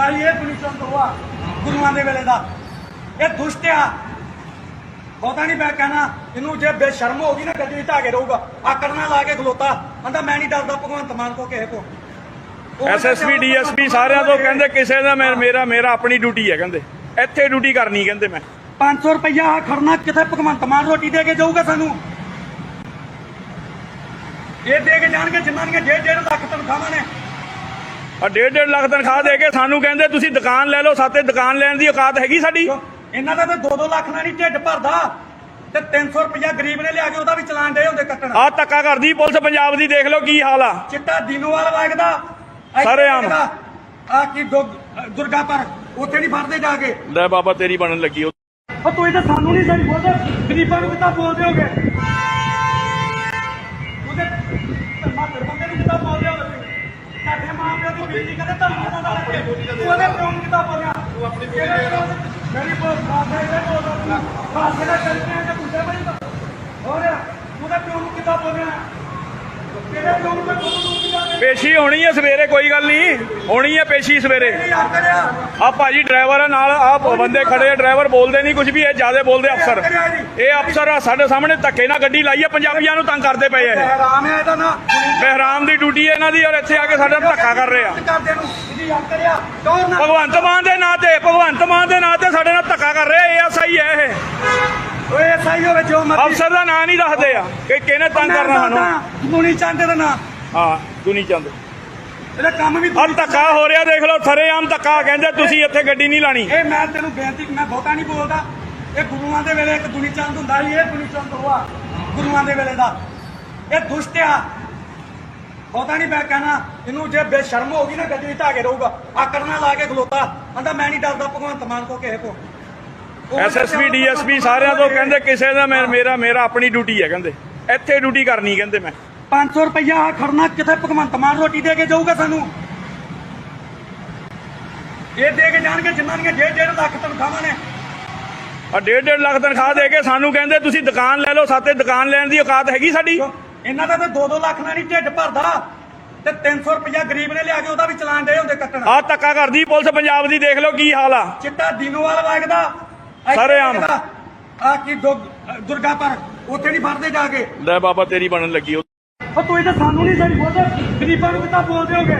ਹੁੰਦਾ ਸੀ ਇਹ ਪੁਲਿਸ ਦੋਆ ਗੁਰੂਆਂ ਦੇ ਵੇਲੇ ਦਾ। ਇਹ ਦੁਸ਼ਟ ਆ। ਬਹੁਤਾ ਨਹੀਂ ਮੈਂ ਕਹਿਣਾ ਇਹਨੂੰ ਜੇ ਬੇਸ਼ਰਮ ਹੋ ਗਈ ਨਾ ਗੱਡੀ ਢਾ ਕੇ ਰਹੂਗਾ। ਆਕੜ ਨਾਲ ਲਾ ਕੇ ਖਲੋਤਾ। ਕਹਿੰਦਾ ਮੈਂ ਨਹੀਂ ਡਰਦਾ ਭਗਵੰਤ ਮਾਨ ਕੋ ਕਿਸੇ ਕੋ। ਐਸਐਸਪੀ ਡੀਐਸਪੀ ਸਾਰਿਆਂ ਤੋਂ ਕਹਿੰਦੇ ਕਿਸੇ ਦਾ ਮੇਰਾ ਮੇਰਾ ਆਪਣੀ ਡਿਊਟੀ ਹੈ ਕਹਿੰਦੇ। ਇੱਥੇ ਡਿਊਟੀ ਕਰਨੀ ਕਹਿੰਦੇ ਮੈਂ। 500 ਰੁਪਇਆ ਆ ਖੜਨਾ ਕਿੱਥੇ ਭਗਵੰਤ ਮਾਨ ਰੋਟੀ ਦੇ ਕੇ ਜਾਊਗਾ ਸਾਨੂੰ? ਇਹ ਦੇ ਕੇ ਜਾਣਗੇ ਜਿਨ੍ਹਾਂ ਦੀਆਂ ਡੇਢ ਡੇਢ ਲੱਖ ਤਨਖਾਹਾਂ ਨੇ। ਆ ਡੇਢ ਡੇਢ ਲੱਖ ਤਨਖਾਹ ਦੇ ਕੇ ਸਾਨੂੰ ਕਹਿੰਦੇ ਤੁਸੀਂ ਦੁਕਾਨ ਲੈ ਲਓ ਸਾਤੇ ਦੁਕਾਨ ਲੈਣ ਦੀ ਔਕਾਤ ਹੈਗੀ ਸਾਡੀ? ਇਹਨਾਂ ਦਾ ਤਾਂ 2-2 ਲੱਖ ਨਾਲ ਨਹੀਂ ਢਿੱਡ ਭਰਦਾ। ਤੇ 300 ਰੁਪਇਆ ਗਰੀਬ ਨੇ ਲਿਆ ਕੇ ਉਹਦਾ ਵੀ ਚਲਾਨ ਦੇ ਹੁੰਦੇ ਕੱਟਣ। ਆ ਧੱਕਾ ਕਰਦੀ ਪੁਲਿਸ ਪੰਜਾਬ ਦੀ ਦੇਖ ਲਓ ਕੀ ਹਾਲ ਆ। ਚਿੱਟਾ ਦੀਨੋਵਾਲ ਵਗਦਾ ਸਰੇਆਮ। ਆ ਕੀ ਦੁਰ- ਦੁਰਗਾ ਪਰ ਉੱਥੇ ਨਹੀਂ ਫੜਦੇ ਜਾ ਕੇ। ਲੈ ਬਾਬਾ ਤੇਰੀ ਬਣਨ ਲੱਗੀ ਉਹ। ਤੂੰ ਇਹ ਤਾਂ ਸਾਨੂੰ ਨਹੀਂ ਸਹੀ ਬੋਲਦਾ। ਗਰੀਬਾਂ ਨੂੰ ਕਿੱਦਾਂ ਬੋਲਦੇ ਹੋਗੇ? ਉਹਦੇ ਮਾਤਰ ਬੰਦੇ ਨੂੰ ਕਿੱਦਾਂ ਬੋਲਦੇ ਪਿਓ ਦੀ ਕਰਦੇ ਤਾਂ ਮਾਤਾ ਦਾ ਲੱਗੇ ਉਹਦੇ ਪਿਓ ਨੂੰ ਕਿੱਦਾਂ ਬੋਲਿਆ ਤੂੰ ਆਪਣੀ ਮੇਰੀ ਬੋਲ ਸਾਥੇ ਦੇ ਬੋਲਦਾ ਸਾਥੇ ਦਾ ਕਰਕੇ ਆ ਤੇ ਪੁੱਛੇ ਬਈ ਹੋਰ ਉਹਦੇ ਪਿਓ ਨੂੰ ਕਿੱਦਾਂ ਬੋਲਿਆ ਪੇਸ਼ੀ ਹੋਣੀ ਹੈ ਸਵੇਰੇ, ਕੋਈ ਗੱਲ ਨਹੀਂ। ਹੋਣੀ ਹੈ ਪੇਸ਼ੀ ਸਵੇਰੇ। ਆ ਭਾਜੀ ਡਰਾਈਵਰ ਨਾਲ, ਆ ਬੰਦੇ ਖੜੇ ਆ, ਡਰਾਈਵਰ ਬੋਲਦੇ ਨਹੀਂ ਕੁਝ ਵੀ, ਇਹ ਜਿਆਦੇ ਬੋਲਦੇ ਅਫਸਰ। ਇਹ ਅਫਸਰ ਆ ਸਾਡੇ ਸਾਹਮਣੇ ਧੱਕੇ ਨਾਲ ਗੱਡੀ ਲਾਈ ਆ, ਪੰਜਾਬੀਆਂ ਨੂੰ ਤੰਗ ਕਰਦੇ ਪਏ ਆ ਇਹ। ਹੈ ਇਹਦਾ ਨਾ ਬਹਿਰਾਮ ਦੀ ਡਿਊਟੀ ਹੈ ਇਹਨਾਂ ਦੀ ਔਰ ਇੱਥੇ ਆ ਕੇ ਸਾਡਾ ਧੱਕਾ ਕਰ ਰਹੇ ਆ। ਭਗਵੰਤ ਮਾਨ ਦੇ ਨਾਂ ਤੇ, ਭਗਵੰਤ ਮਾਨ ਦੇ ਨਾਂ ਤੇ ਸਾਡੇ ਨਾਲ ਧੱਕਾ ਕਰ ਰਹੇ ਆ ਐਸਆਈ ਹੈ ਇਹ ਓਏ ਸਹੀ ਹੋਵੇ ਜੋ ਮਰਜ਼ੀ ਅਫਸਰ ਦਾ ਨਾਂ ਨਹੀਂ ਦੱਸਦੇ ਆ ਕਿ ਕਿਹਨੇ ਤੰਗ ਕਰਨਾ ਸਾਨੂੰ। ਮੁਨੀ ਚੰਦ ਦਾ ਨਾਂ। ਹਾਂ ਦੁਨੀ ਚੰਦ। ਇਹਦਾ ਕੰਮ ਵੀ ਆ ਧੱਕਾ ਹੋ ਰਿਹਾ ਦੇਖ ਲਓ ਸਰੇਆਮ ਧੱਕਾ ਕਹਿੰਦੇ ਤੁਸੀਂ ਇੱਥੇ ਗੱਡੀ ਨਹੀਂ ਲਾਣੀ। ਇਹ ਮੈਂ ਤੈਨੂੰ ਬੇਨਤੀ ਮੈਂ ਬਹੁਤਾ ਨਹੀਂ ਬੋਲਦਾ। ਇਹ ਗੁਰੂਆਂ ਦੇ ਵੇਲੇ ਇੱਕ ਦੁਨੀ ਚੰਦ ਹੁੰਦਾ ਸੀ ਇਹ ਦੁਨੀ ਚੰਦ ਹੋਆ ਗੁਰੂਆਂ ਦੇ ਵੇਲੇ ਦਾ। ਇਹ ਦੁਸ਼ਟ ਆ। ਬਹੁਤਾ ਨਹੀਂ ਮੈਂ ਕਹਿਣਾ ਇਹਨੂੰ ਜੇ ਬੇਸ਼ਰਮ ਹੋ ਗਈ ਨਾ ਗੱਡੀ ਢਾ ਕੇ ਰਹੂਗਾ। ਆਕੜ ਨਾਲ ਲਾ ਕੇ ਖਲੋਤਾ। ਕਹਿੰਦਾ ਮੈਂ ਨਹੀਂ ਡਰਦਾ ਭਗਵੰਤ ਮਾਨ ਕੋ ਕਿਸੇ ਕੋ। ਐਸਐਸਪੀ ਡੀਐਸਪੀ ਸਾਰਿਆਂ ਤੋਂ ਕਹਿੰਦੇ ਕਿਸੇ ਦਾ ਮੈਂ- ਮੇਰਾ ਮੇਰਾ ਆਪਣੀ ਡਿਊਟੀ ਹੈ ਕਹਿੰਦੇ। ਇੱਥੇ ਡਿਊਟੀ ਕਰਨੀ ਕਹਿੰਦੇ ਮੈਂ। 500 ਰੁਪਇਆ ਆ ਖੜਨਾ ਕਿੱਥੇ? ਭਗਵੰਤ ਮਾਨ ਰੋਟੀ ਦੇ ਕੇ ਜਾਊਗਾ ਸਾਨੂੰ। ਇਹ ਦੇ ਕੇ ਜਾਣਗੇ ਜਿਨ੍ਹਾਂ ਦੀਆਂ ਡੇਢ ਡੇਢ ਲੱਖ ਤਨਖਾਹਾਂ ਨੇ। ਆ ਡੇਢ ਡੇਢ ਲੱਖ ਤਨਖਾਹ ਦੇ ਕੇ ਸਾਨੂੰ ਕਹਿੰਦੇ ਤੁਸੀਂ ਦੁਕਾਨ ਲੈ ਲਓ ਸਾਤੇ ਦੁਕਾਨ ਲੈਣ ਦੀ ਔਕਾਤ ਹੈਗੀ ਸਾਡੀ? ਕਿਉਂ? ਇਹਨਾਂ ਦਾ ਤਾਂ 2-2 ਲੱਖ ਨਾਲ ਨਹੀਂ ਢਿੱਡ ਭਰਦਾ। ਤੇ 300 ਰੁਪਇਆ ਗਰੀਬ ਨੇ ਲਿਆ ਕੇ ਉਹਦਾ ਵੀ ਚਲਾਨ ਦੇ ਹੁੰਦੇ ਕੱਟਣ। ਆ ਧੱਕਾ ਕਰਦੀ ਪੁਲਿਸ ਪੰਜਾਬ ਦੀ ਦੇਖ ਲਓ ਕੀ ਹਾਲ ਆ। ਚਿੱਟਾ ਦੀਨੋਵਾਲ ਵਗਦਾ। ਸਰੇਆਮ। ਆ ਕੀ ਦੁਰ- ਦੁਰਗਾ ਪਰ ਉੱਥੇ ਨਹੀਂ ਫੜਦੇ ਜਾ ਕੇ? ਲੈ ਬਾਬਾ ਤੇਰੀ ਬਣਨ ਲੱਗੀ। ਉਹ ਉਹ ਤੂੰ ਇਹ ਤਾਂ ਸਾਨੂੰ ਨਹੀਂ ਸਹੀ ਬੋਲਦਾ। ਗਰੀਬਾਂ ਨੂੰ ਕਿੱਦਾਂ ਬੋਲਦੇ ਹੋਗੇ?